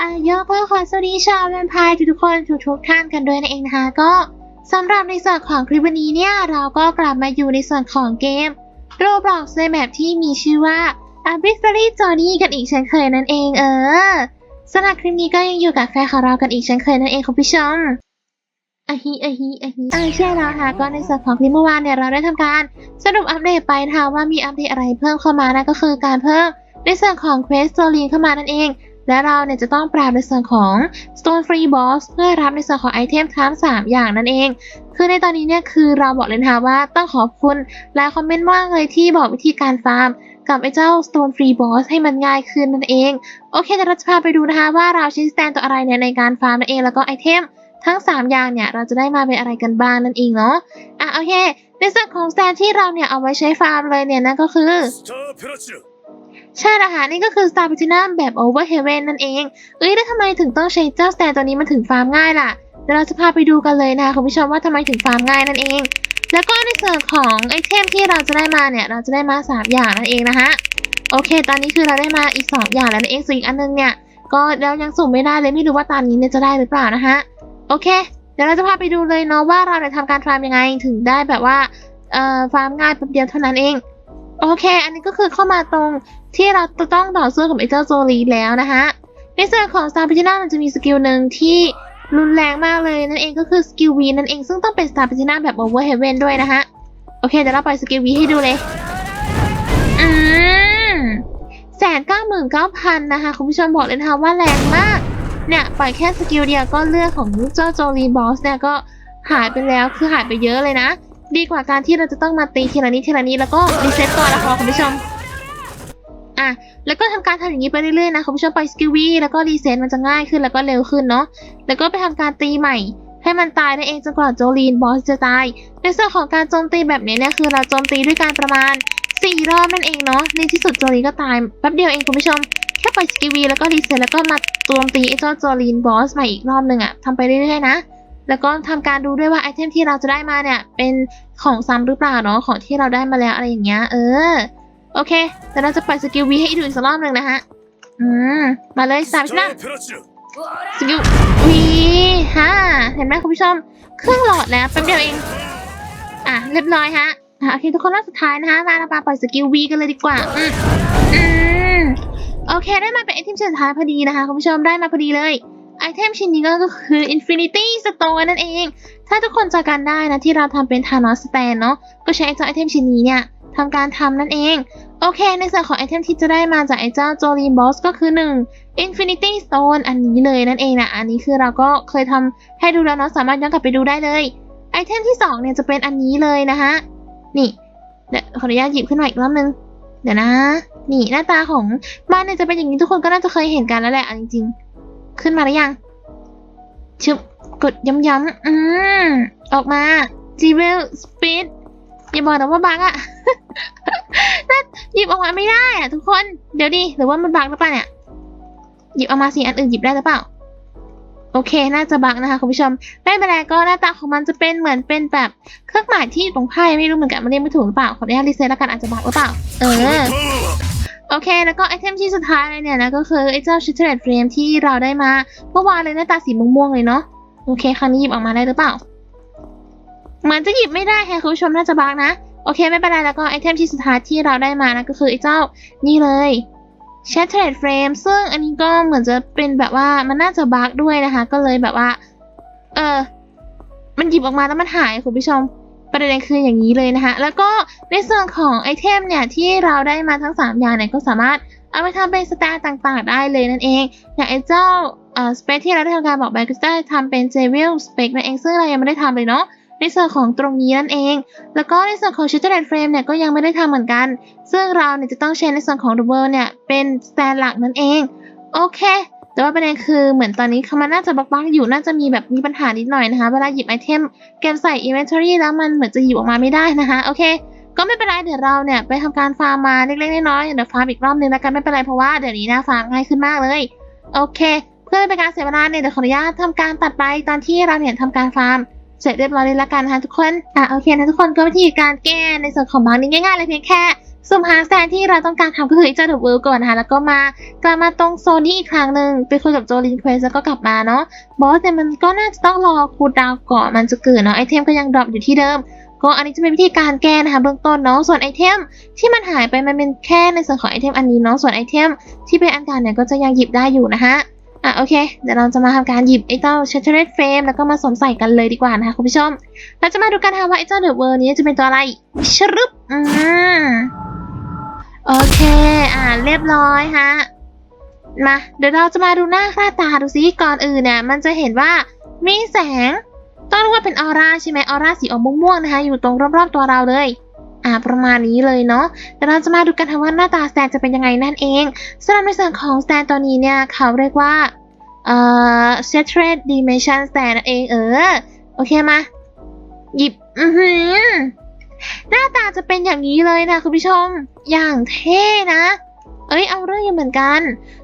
อายกก็ขอสวัสดีชาวแวมไพร์ทุกๆคนทุกๆท่านกันด้วยนั่นเองนะคะก็สำหรับในส่วนของคลิปวันนี้เนี่ย เราก็กลับมาอยู่ในส่วนของเกมโรบล็อกในแบบที่มีชื่อว่า a b i s t a r y Journey กันอีกเช่นเคยนั่นเองเออสำหรับคลิปนี้ก็ยังอยู่กับแฟนของเรากันอีกเช่นเคยนั่นเองคุณผู้ชม อะฮิอะฮิอะฮิอ่าใช่แล้วค่ะก็ในส่วนของคลิปเมื่อวานเนี่ยเราได้ทำการสรุปอัปเดตไปนะคะว่ามีอัปเดตอะไรเพิ่มเข้ามานั่นก็คือการเพิ่มในส่วนของเควสโซลีนเข้ามานั่นเอง และเราเนี่ยจะต้องปราบในส่วนของ Stone Free Boss เพื่อรับในส่วนของไอเทมทั้ง3 อย่างนั่นเอง คือในตอนนี้เนี่ยคือเราบอกเลยนะคะว่าต้องขอบคุณและคอมเมนต์มากเลยที่บอกวิธีการฟาร์มกับไอ้เจ้า Stone Free Boss ให้มันง่ายขึ้นนั่นเอง โอเคเดี๋ยวเราจะพาไปดูนะคะว่าเราใช้สแตนตัวอะไรเนี่ยในการฟาร์มนั่นเองแล้วก็ไอเทม ทั้ง 3 อย่างเนี่ยเราจะได้มาเป็นอะไรกันบ้างนั่นเองเนาะอะโอเค ในส่วนของแซนที่เราเนี่ยเอาไว้ใช้ฟาร์มเลยเนี่ยนั่นก็คือใช่ละค่ะนี่ก็คือ Star Platinum แบบ Over Heaven นั่นเอง เอ้ยแล้วทำไมถึงต้องใช้เจ้าแซนตัวนี้มันถึงฟาร์มง่ายล่ะเดี๋ยวเราจะพาไปดูกันเลยนะคุณผู้ชมว่าทำไมถึงฟาร์มง่ายนั่นเอง แล้วก็ในส่วนของไอเทมที่เราจะได้มาเนี่ยเราจะได้มา 3 อย่างนั่นเองนะคะโอเค ตอนนี้คือเราได้มาอีก 2 อย่างแล้วนั่นเองส่วนอีกอันนึงเนี่ยก็แล้วยังสุ่มไม่ได้เลยไม่รู้ว่าตอนนี้เนี่ยจะได้หรือเปล่านะคะ โอเค เดี๋ยวเราจะพาไปดูเลยเนาะว่าเราเนี่ยทำการฟาร์มยังไงถึงได้แบบว่าเอ่อฟาร์มง่ายแป๊บเดียวเท่านั้นเอง โอเค อันนี้ก็คือเข้ามาตรงที่เราจะต้องต่อสู้กับไอ้เจ้าโซลีแล้วนะคะในส่วนของซาปิจิน่ามันจะมีสกิลหนึ่งที่รุนแรงมากเลยนั่นเองก็คือสกิลวีนั่นเองซึ่งต้องเป็นซาปิจิน่าแบบโอเวอร์เฮเวนด้วยนะคะโอเคเดี๋ยวเราปล่อยสกิลวีให้ดูเลยอืมแสนเก้าหมื่นเก้าพันนะคะ คุณผู้ชมบอกเลยนะคะว่าแรงมาก เนี่ยปล่อยแค่สกิลเดียวก็เลือดของเจ้าโจลีบอสเนี่ยก็หายไปแล้วคือหายไปเยอะเลยนะ ดีกว่าการที่เราจะต้องมาตีทีละนิดทีละนิดแล้วก็รีเซ็ตตัวละครคุณผู้ชมอะแล้วก็ทำการทำอย่างนี้ไปเรื่อยๆนะคุณผู้ชมไปสกิลวีแล้วก็รีเซ็ตมันจะง่ายขึ้นแล้วก็เร็วขึ้นเนาะแล้วก็ไปทำการตีใหม่ให้มันตายได้เองจนกว่าโจลีนบอสจะตาย ในส่วนของการโจมตีแบบนี้เนี่ยคือเราโจมตีด้วยการประมาณ สี่รอบนั่นเองเนาะในที่สุดจอรีนก็ตายแป๊บเดียวเองคุณผู้ชม แค่ไปสกีวีแล้วก็รีเซ็ตแล้วก็มาตวมตีไอ้เจ้าจอรีนบอสใหม่อีกรอบหนึ่งอะทำไปเรื่อยๆนะแล้วก็ทำการดูด้วยว่าไอเทมที่เราจะได้มาเนี่ย เป็นของซ้ำหรือเปล่าเนาะของที่เราได้มาแล้วอะไรอย่างเงี้ยเออ โอเค แต่เราจะปล่อยสกิลวีให้ดูอีกสักรอบหนึ่งนะฮะ อืม มาเลยสามชนะสกิลวีฮ่าเห็นไหมคุณผู้ชม เครื่องหลอดแล้วแป๊บเดียวเอง อะ เรียบร้อยฮะ โอเคทุกคนรอบสุดท้ายนะคะมาเรามาปล่อยสกิลวีกันเลยดีกว่าอืมอืมโอเคได้มาเป็นไอเทมชิ้นสุดท้ายพอดีนะคะคุณผู้ชมได้มาพอดีเลยไอเทมชิ้นนี้ก็คือ Infinity Stone นั่นเอง ถ้าทุกคนจะกันได้นะที่เราทำเป็นธานอสแตนเนาะก็ใช้ไอเจ้าไอเทมชิ้นนี้เนี่ยทำการทำนั่นเอง โอเค ในส่วนของไอเทมที่จะได้มาจากไอเจ้าโจลีนบอสก็คือ 1 Infinity Stone อันนี้เลยนั่นเองนะอันนี้คือเราก็เคยทำให้ดูแล้วเนาะสามารถย้อนกลับไปดูได้เลย ไอเทมที่ 2 เนี่ยจะเป็นอันนี้เลยนะคะ นี่เดี๋ยวขออนุญาตหยิบขึ้นมาอีกรอบนึง เดี๋ยวนะ นี่หน้าตาของมันเนี่ยจะเป็นอย่างนี้ทุกคนก็น่าจะเคยเห็นกันแล้วแหละเอาจริง ๆ ขึ้นมาหรือยังชึบกดย้ำๆอืมออกมา g w e l Speed อย่าบอกนะว่าบักอะน่าหยิบออกมาไม่ได้อะทุกคน เดี๋ยวดิหรือว่ามันบักหรือเปล่าเนี่ย หยิบออกมาสิอันอื่นหยิบได้หรือเปล่า โอเค น่าจะบักนะคะคุณผู้ชมไม่เป็นไรก็หน้าตาของมันจะเป็นเหมือนเป็นแบบเครื่องหมายที่ตรงไพ่ไม่รู้เหมือนกันมันเรียกไม่ถูกหรือเปล่าขออนุญาตรีเซ็ตแล้วกันอาจจะบักหรือเปล่า เออโอเค แล้วก็ไอเทมชิ้นสุดท้ายเลยเนี่ยนะก็คือไอเจ้าชิเทเลตเฟรมที่เราได้มาเมื่อวานเลยหน้าตาสีม่วงๆเลยเนาะโอเคครั้งนี้หยิบออกมาได้หรือเปล่ามันจะหยิบไม่ได้ค่ะคุณผู้ชมน่าจะบักนะโอเคไม่เป็นไรแล้วก็ไอเทมชิ้นสุดท้ายที่เราได้มานะก็คือไอเจ้านี่เลย Shattered Frame ซึ่งอันนี้ก็เหมือนจะเป็นแบบว่ามันน่าจะบักด้วยนะคะ ก็เลยแบบว่า เออมันหยิบออกมาแล้วมันหายคุณผู้ชมประเด็นคืออย่างนี้เลยนะคะ แล้วก็ในส่วนของไอเทมเนี่ยที่เราได้มาทั้ง 3 อย่างเนี่ยก็สามารถเอาไปทำเป็นสแตนต่างๆ ได้เลยนั่นเอง อย่างไอเจ้าเอ่อสเปคที่เราได้ทำการบอกไปก็ได้ทำเป็นเจวิลสเปคนั่นเองซึ่งเรายังไม่ได้ทำเลยเนาะ ในส่วนของตรงนี้นั่นเอง แล้วก็ในส่วนของ Shattered Frame เนี่ยก็ยังไม่ได้ทำเหมือนกัน ซึ่งเราเนี่ยจะต้องใช้ในส่วนของ The World เนี่ยเป็นสแตนหลักนั่นเอง โอเค แต่ว่าประเด็นคือเหมือนตอนนี้เขามันน่าจะบักอยู่น่าจะมีแบบมีปัญหานิดหน่อยนะคะ เวลาหยิบไอเทมเก็บใส่ inventory แล้วมันเหมือนจะหยิบออกมาไม่ได้นะคะโอเคก็ไม่เป็นไรเดี๋ยวเราเนี่ยไปทำการฟาร์มมาเล็กๆน้อยๆเดี๋ยวฟาร์มอีกรอบนึงแล้วกันไม่เป็นไรเพราะว่าเดี๋ยวนี้นะฟาร์มง่ายขึ้นมากเลย โอเค เพื่อไม่เป็นการเสียเวลาเนี่ยเดี๋ยวขออนุญาตทำการตัดไปตอนที่เราเนี่ยทำการฟาร์ม เสร็จเรียบร้อยเลยละกันนะคะทุกคน อะโอเคนะทุกคนก็วิธีการแก้ในส่วนของบางนี้ง่ายๆเลยเพียงแค่สุ่มหาแซนที่เราต้องการทำก็คือไอ้เจ้าเดอะเวิลด์ก่อนนะคะแล้วก็มากลับมาตรงโซนนี้อีกครั้งหนึ่งไปคุยกับโจลินเควสแล้วก็กลับมาเนาะบอสเนี่ยมันก็น่าจะต้องรอคูดาวก่อนมันจะเกิดเนาะไอเทมก็ยังดรอปอยู่ที่เดิม ก็อันนี้จะเป็นวิธีการแก้นะคะเบื้องต้นเนาะส่วนไอเทมที่มันหายไปมันเป็นแค่ในส่วนของไอเทมอันนี้เนาะส่วนไอเทมที่เป็นอันก่าเนี่ยก็จะยังหยิบได้อยู่นะคะ อะโอเค เดี๋ยวเราจะมาทำการหยิบไอ้เจ้า s h a t t e r e d Frame แล้วก็มาสวมใส่กันเลยดีกว่านะคะคุณผู้ชม เราจะมาดูกันนะคะว่าไอ้เจ้า The World นี้จะเป็นตัวอะไรชรึบอืมโอเค อ่าเรียบร้อยฮะ มา เดี๋ยวเราจะมาดูหน้าค่าตาดูซิก่อนอื่นเนี่ยมันจะเห็นว่ามีแสงต้องเรียกว่าเป็นออร่าใช่ไหมออร่าสีออกม่วงๆนะคะ อยู่ตรงรอบๆตัวเราเลย อ่าประมาณนี้เลยเนาะแต่เราจะมาดูกันค่ะว่าหน้าตาสแตนจะเป็นยังไงนั่นเองสำหรับในส่วนของสแตนตัวนี้เนี่ยเขาเรียกว่าเอ่อ Shattered Dimension Stand นั่นเองเออ โอเคมา หยิบ อือหือ หน้าตาจะเป็นอย่างนี้เลยนะคุณผู้ชม อย่างเท่นะ เอ้ยเอาเรื่องอยู่เหมือนกัน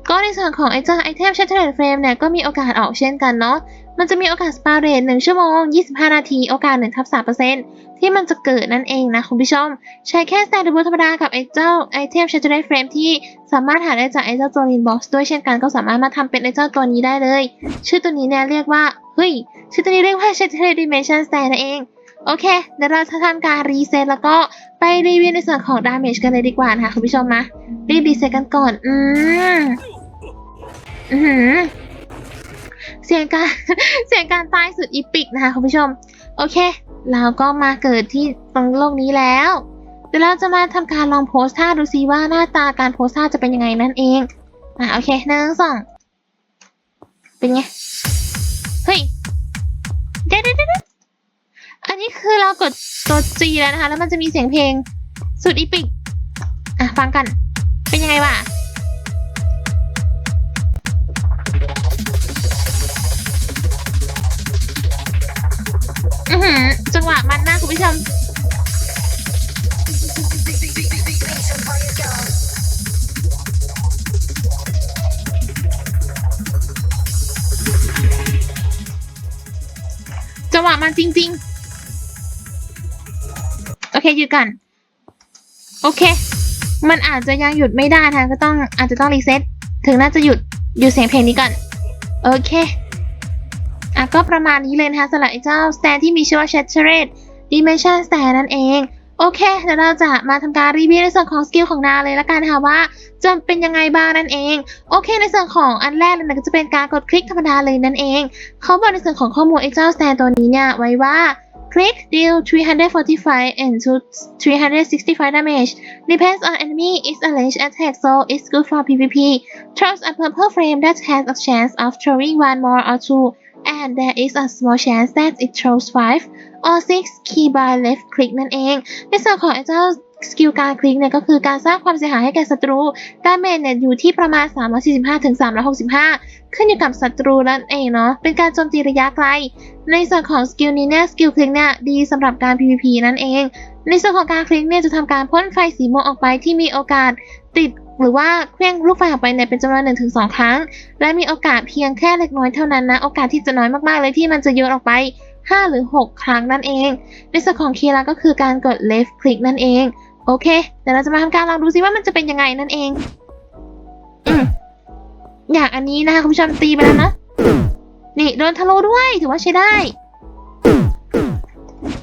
ก็ในส่วนของไอ้เจ้าไอเทม Shattered Frame เนี่ยก็มีโอกาสออกเช่นกันเนาะมันจะมีโอกาสสปาเรท1ชั่วโมง 25 นาที โอกาส1ทับ3%ที่มันจะเกิดนั่นเองนะคุณผู้ชม ใช้แค่สแตนด r d ธรรมดากับไอ้เจ้าไอเทม Shattered Frame ที่สามารถหาได้จากไอ้เจ้าตัวลินบ็อกซ์ด้วยเช่นกันก็สามารถมาทำเป็นไอ้เจ้าตัวนี้ได้เลย ชื่อตัวนี้เนี่ยเรียกว่าเฮ้ยชื่อตัวนี้เรียกว่า Shattered Dimension Stand นั่นเอง โอเค เดี๋ยวเราจะทำการรีเซ็ตแล้วก็ไปรีวิวในส่วนของ damage กันเลยดีกว่านะคะคุณผู้ชมมารีบรีเซ็ตกันก่อน อืมอือหือเสียงการเสียงการตายสุดอีปิกนะคะคุณผู้ชม โอเค เราก็มาเกิดที่ตรงโลกนี้แล้ว เดี๋ยวเราจะมาทำการลองโพสท่าดูซิว่าหน้าตาการโพสท่าจะเป็นยังไงนั่นเอง อะโอเคหนึ่งสองเป็นไง เฮ้ยเดี๋ยวเดี๋ยวเดี๋ยว อันนี้คือเรากดตัว G แล้วนะคะ แล้วมันจะมีเสียงเพลงสุดอีปิก อะ ฟังกัน เป็นยังไงวะอือจังหวะมันมากคุณผู้ชมจังหวะมันจริง ๆ เคหยุดกันโอเค มันอาจจะยังหยุดไม่ได้นะก็ต้องอาจจะต้องรีเซ็ตถึงน่าจะหยุดหยุดเสียงเพลงนี้ก่อน โอเคอะก็ประมาณนี้เลยนะคะสำหรับไอ้เจ้า stand ที่มีชื่อว่า Shattered Dimension Stand นั่นเอง โอเค เดี๋ยวเราจะมาทำการรีวิวในส่วนของสกิลของนาเลยละกันนะคะว่าจะเป็นยังไงบ้างนั่นเอง โอเค ในส่วนของอันแรกเลยนะก็จะเป็นการกดคลิกธรรมดาเลยนั่นเอง เขาบอกในส่วนของข้อมูลไอ้เจ้า stand ตัวนี้เนี่ยไว้ว่า click deal 345 and to 365 damage depends on enemy is a range attack so it's good for PvP throws a purple frame that has a chance of throwing one more or two and there is a small chance that it throws five or six key by left click นั่นเอง ในส่วนของไอ้เจ้าสกิลการคลิกเนี่ยก็คือการสร้างความเสียหายให้แก่ศัตรูดาเมจเนี่ยอยู่ที่ประมาณ 345ถึง365 ขึ้นอยู่กับศัตรูนั่นเองเนาะเป็นการโจมตีระยะไกล ในส่วนของสกิลนี้เนี่ยสกิลคลิกเนี่ยดีสำหรับการ PVP นั่นเอง ในส่วนของการคลิกเนี่ยจะทำการพ่นไฟสีม่วงออกไปที่มีโอกาสติดหรือว่าเคลื่องลูกไฟออกไปเนี่ยเป็นจำนวนหนึ่งถึงสองครั้ง และมีโอกาสเพียงแค่เล็กน้อยเท่านั้นนะ โอกาสที่จะน้อยมากๆเลยที่มันจะโยนออกไป 5 หรือ 6 ครั้งนั่นเอง ในส่วนของคีย์ก็คือการกด left click นั่นเอง โอเคเดี๋ยวเราจะมาทำการลองดูซิว่ามันจะเป็นยังไงนั่นเอง อืม อย่างอันนี้นะคะคุณผู้ชมตีไปแล้วนะ นี่โดนทะลุด้วยถือว่าใช้ได้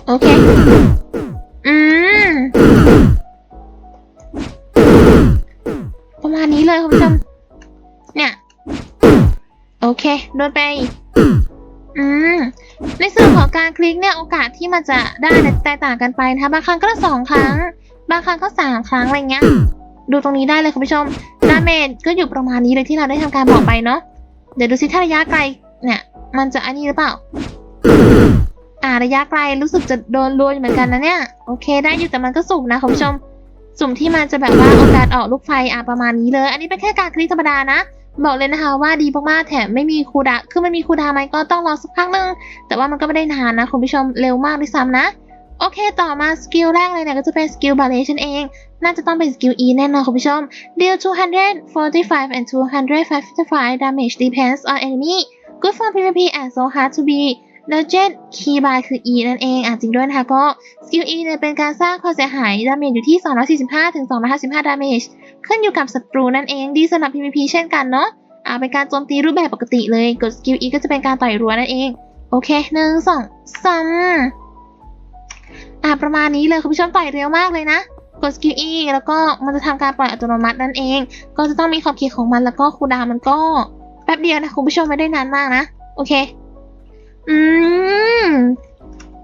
โอเค อืมประมาณนี้เลยคุณผู้ชมเนี่ยโอเค โดนไป อืม ในส่วนของการคลิกเนี่ยโอกาสที่มันจะได้แตกต่างกันไปนะคะบางครั้งก็สองครั้ง บางครั้งก็สามครั้งอะไรเงี้ย ดูตรงนี้ได้เลยคุณผู้ชม ดาเมจก็อยู่ประมาณนี้เลยที่เราได้ทำการบอกไปเนาะ เดี๋ยวดูซิถ้าระยะไกลเนี่ย มันจะอันนี้หรือเปล่า อ่าระยะไกลรู้สึกจะโดนรวนเหมือนกันนะเนี่ย โอเคได้อยู่แต่มันก็สุ่มนะคุณผู้ชม สุ่มที่มันจะแบบว่าโอกาสออกลูกไฟอะประมาณนี้เลย อันนี้เป็นแค่การคลิกธรรมดานะบอกเลยนะคะว่าดีมากๆแถมไม่มีคูดา คือมันมีคูดาไหมก็ต้องรอสักพักนึง แต่ว่ามันก็ไม่ได้นานนะคุณผู้ชมเร็วมากด้วยซ้ำนะ โอเค ต่อมาสกิลแรกเลยเนี่ยก็จะเป็นสกิลบาเลชันเอง น่าจะต้องเป็นสกิล E แน่นอนคุณผู้ชม deal 245 and 255 damage depends on enemy good for PvP and so hard to be แล้วเจ็ดคีย์บายคือ E นั่นเอง อะจริงด้วยนะคะก็สกิล E เนี่ยเป็นการสร้างความเสียหายดาเมจอยู่ที่ 245ถึง255 ดาเมจขึ้นอยู่กับศัตรูนั่นเอง ดีสำหรับ PVP เช่นกันเนาะ อ่าเป็นการโจมตีรูปแบบปกติเลย กดสกิล E ก็จะเป็นการต่อยรัวนั่นเอง โอเคหนึ่งสองสาม อ่าประมาณนี้เลยคุณผู้ชมต่อยเร็วมากเลยนะกดสกิล E แล้วก็มันจะทำการปล่อยอัตโนมัตินั่นเอง ก็จะต้องมีขอบเขตของมันแล้วก็คูดามันก็แป๊บเดียวนะคุณผู้ชมไม่ได้นานมากนะ โอเค อืม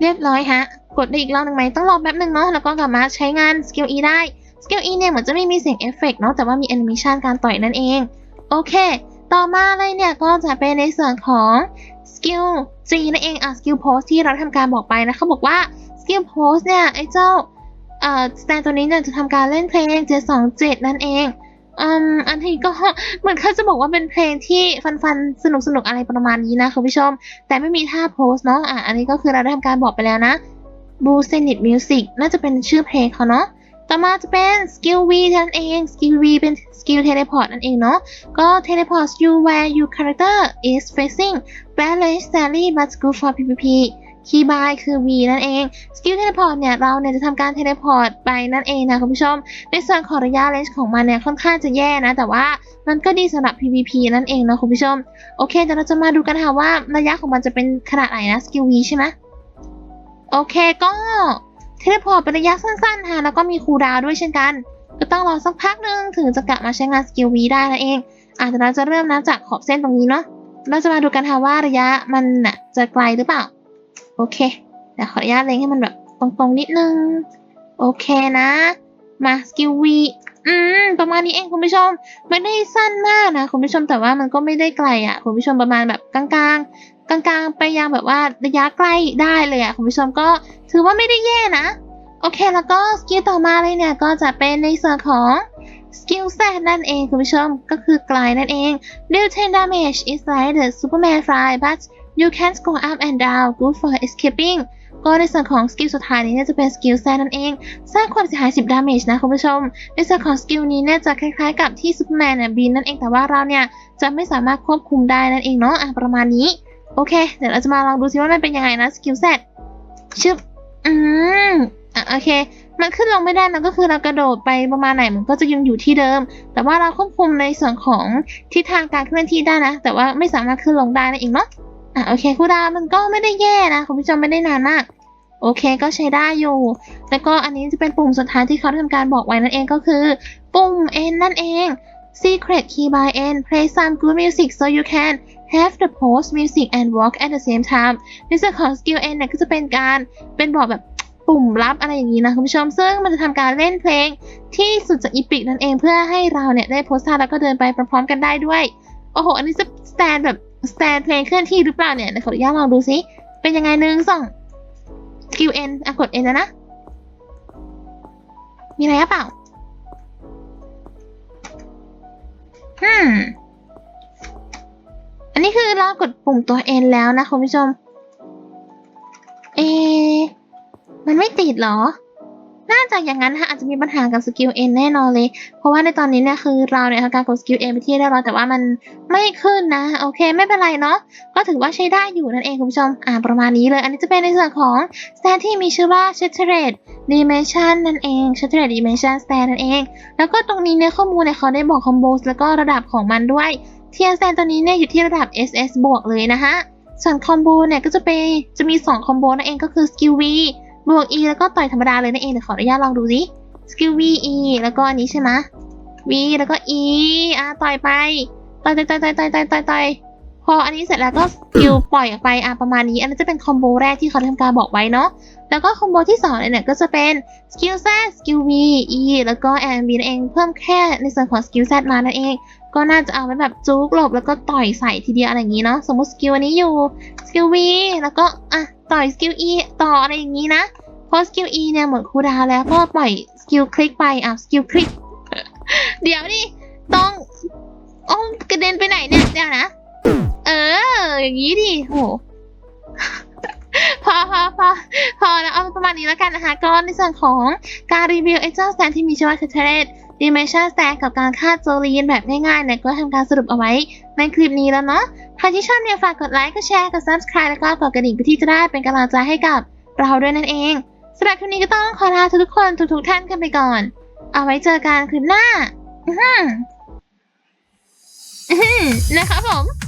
เรียบร้อยฮะ กดได้อีกรอบหนึ่งไหมต้องรอแป๊บหนึ่งเนาะแล้วก็กลับมาใช้งานสกิล E ได้สกิล E เนี่ยเหมือนจะไม่มีเสียงเอฟเฟกต์เนาะแต่ว่ามีแอนิเมชันการต่อยนั่นเอง โอเค ต่อมาเลยเนี่ยก็จะเป็นในส่วนของสกิล G นั่นเองอะสกิลโพสที่เราทำการบอกไปนะเขาบอกว่า สกิลโพสเนี่ย ไอ้เจ้าเอ่อสแตนตัวนี้เนี่ยจะทำการเล่นเพลง727 นั่นเองอืมอันนี้ก็เหมือนเขาจะบอกว่าเป็นเพลงที่ฟันๆ สนุกสนุกอะไรประมาณนี้นะคุณผู้ชม แต่ไม่มีท่าโพสเนาะอะอันนี้ก็คือเราได้ทำการบอกไปแล้วนะ Blue Zenith Music น่าจะเป็นชื่อเพลงเขาเนาะต่อมาจะเป็น Skill V นั่นเอง Skill V เป็น Skill Teleport นั่นเองเนาะก็ Teleport you where your character is facing balance Sally but good for PvP คีย์บายคือ V นั่นเองสกิลเทเลพอร์ตเนี่ยเราเนี่ยจะทำการเทเลพอร์ตไปนั่นเองนะคุณผู้ชม ในส่วนของระยะเลนส์ของมันเนี่ยค่อนข้างจะแย่นะ แต่ว่ามันก็ดีสำหรับ PVP นั่นเองนะคุณผู้ชม โอเคเดี๋ยวเราจะมาดูกันค่ะว่าระยะของมันจะเป็นขนาดไหนนะสกิล V ใช่ไหมโอเคก็เทเลพอร์ตเป็นระยะสั้นๆค่ะแล้วก็มีคูลดาวด้วยเช่นกัน ก็ต้องรอสักพักหนึ่งถึงจะกลับมาใช้งานสกิล V ได้นั่นเองอาจจะเราจะเริ่มนับจากขอบเส้นตรงนี้เนาะเราจะมาดูกันค่ะว่าระยะมันน่ะจะไกลหรือเปล่า โอเคเดี๋ยวขออนุญาตเล็งให้มันแบบตรงๆนิดนึง โอเคนะ มาสกิลวีอืมประมาณนี้เองคุณผู้ชมไม่ได้สั้นมากนะคุณผู้ชมแต่ว่ามันก็ไม่ได้ไกลอะคุณผู้ชมประมาณแบบกลางๆ กลางๆ ไปยังแบบว่าระยะใกล้ได้เลยอะคุณผู้ชมก็ถือว่าไม่ได้แย่นะ โอเคแล้วก็สกิลต่อมาเลยเนี่ยก็จะเป็นในส่วนของสกิลแซดนั่นเองคุณผู้ชมก็คือไกลนั่นเอง deal 10 damage is like the Superman fly but you can go up and down good for escaping ก็ในส่วนของสกิลสุดท้ายนี้เนี่ยจะเป็นสกิลแซนนั่นเอง สร้างความเสียหาย 10 ดาเมจนะคุณผู้ชม ในส่วนของสกิลนี้เนี่ยจะคล้ายๆกับที่ซูเปอร์แมนเนี่ยบินนั่นเองแต่ว่าเราเนี่ยจะไม่สามารถควบคุมได้นั่นเองเนาะอะประมาณนี้ โอเค เดี๋ยวเราจะมาลองดูซิว่ามันเป็นยังไงนะสกิลแซดชึบอืมอะโอเค มันขึ้นลงไม่ได้นะก็คือเรากระโดดไปประมาณไหนมันก็จะยังอยู่ที่เดิม แต่ว่าเราควบคุมในส่วนของทิศทางการเคลื่อนที่ได้นะ แต่ว่าไม่สามารถขึ้นลงได้นั่นเองเนาะ อะโอเคคูดามันก็ไม่ได้แย่นะคุณผู้ชมไม่ได้นานมาก โอเคก็ใช้ได้อยู่ แล้วก็อันนี้จะเป็นปุ่มสุดท้ายที่เขาทำการบอกไว้นั่นเองก็คือ ปุ่ม N นั่นเอง Secret key by N play some good music so you can have the post music and walk at the same time ในส่วนของ skill N เนี่ยก็จะเป็นการเป็นบอกแบบปุ่มลับอะไรอย่างนี้นะคุณผู้ชม ซึ่งมันจะทำการเล่นเพลงที่สุดจะอีพิกนั่นเองเพื่อให้เราเนี่ยได้โพสท่าแล้วก็เดินไปพร้อมๆกันได้ด้วย โอ้โห อันนี้จะสแตนแบบ สแตนเพลงเคลื่อนที่หรือเปล่าเนี่ยเดี๋ยวขออนุญาตลองดูซิเป็นยังไงหนึ่งสอง Q N อะกด N แล้วนะ มีอะไรหรือเปล่าฮึมอันนี้คือเรากดปุ่มตัว N แล้วนะคุณผู้ชม เอ มันไม่ติดหรอ น่าอย่างนั้นค่ะอาจจะมีปัญหากับสกิล N แน่นอนเลย เพราะว่าในตอนนี้เนี่ยคือเราเนี่ยทำการกดสกิล N ไปที่เรียบร้อยแต่ว่ามันไม่ขึ้นนะ โอเคไม่เป็นไรเนาะก็ถือว่าใช้ได้อยู่นั่นเองคุณผู้ชมอ่าประมาณนี้เลย อันนี้จะเป็นในส่วนของ stand ที่มีชื่อว่า shattered dimension นั่นเอง shattered dimension stand นั่นเอง แล้วก็ตรงนี้เนี่ยข้อมูลเนี่ยเขาได้บอกคอมโบสแล้วก็ระดับของมันด้วยเทียร์ stand ตัวนี้เนี่ยอยู่ที่ระดับ SS บวกเลยนะคะส่วนคอมโบเนี่ยก็จะเป็นจะมี 2 คอมโบนั่นเองก็คือ skill V บวก E แล้วก็ต่อยธรรมดาเลยนั่นเองเดี๋ยวขออนุญาตลองดูสิ skill V E แล้วก็อันนี้ใช่ไหม V แล้วก็ E อะต่อยไปต่อยต่อยต่อยต่อยต่อยต่อยต่อยต่อยพออันนี้เสร็จแล้วก็สกิลปล่อยออกไปอะประมาณนี้อันนั้นจะเป็นคอมโบแรกที่เขาทำการบอกไว้เนาะแล้วก็คอมโบที่สองเนี่ยก็จะเป็นสกิล Z สกิล V E แล้วก็ M B นั่นเองเพิ่มแค่ในส่วนของสกิล Z มานั่นเอง ก็น่าจะเอาไว้แบบจุกหลบแล้วก็ต่อยใส่ทีเดียวอะไรอย่างนี้เนาะสมมติสกิลอันนี้อยู่สกิล V แล้วก็อะต่อยสกิล E ต่ออะไรอย่างนี้นะพอสกิล E เนี่ยหมดคูดาวแล้วก็ปล่อยสกิลคลิกไปอะสกิลคลิกเดี๋ยวดิต้องอ้อมกระเด็นไปไหนเนี่ยเดี๋ยวนะ เออ อย่างนี้ดิโห พอพอพอแล้วเอาประมาณนี้แล้วกันนะคะ ก็ในส่วนของการรีวิวไอ้เจ้าแซนที่มีชื่อว่าเทเทเรตดิเมชันแซนกับการฆ่าโจลีนแบบง่ายๆเนี่ยก็ทำการสรุปเอาไว้ในคลิปนี้แล้วเนาะ ใครที่ชอบเนี่ยฝากกดไลค์ กดแชร์ กด subscribe แล้วก็กดกระดิ่งเพื่อที่จะได้เป็นกำลังใจให้กับเราด้วยนั่นเองสำหรับคลิปนี้ก็ต้องขอลาทุกๆคนทุกๆท่านกันไปก่อน เอาไว้เจอกันคลิปหน้า อื้อหืออื้อหือนะครับผม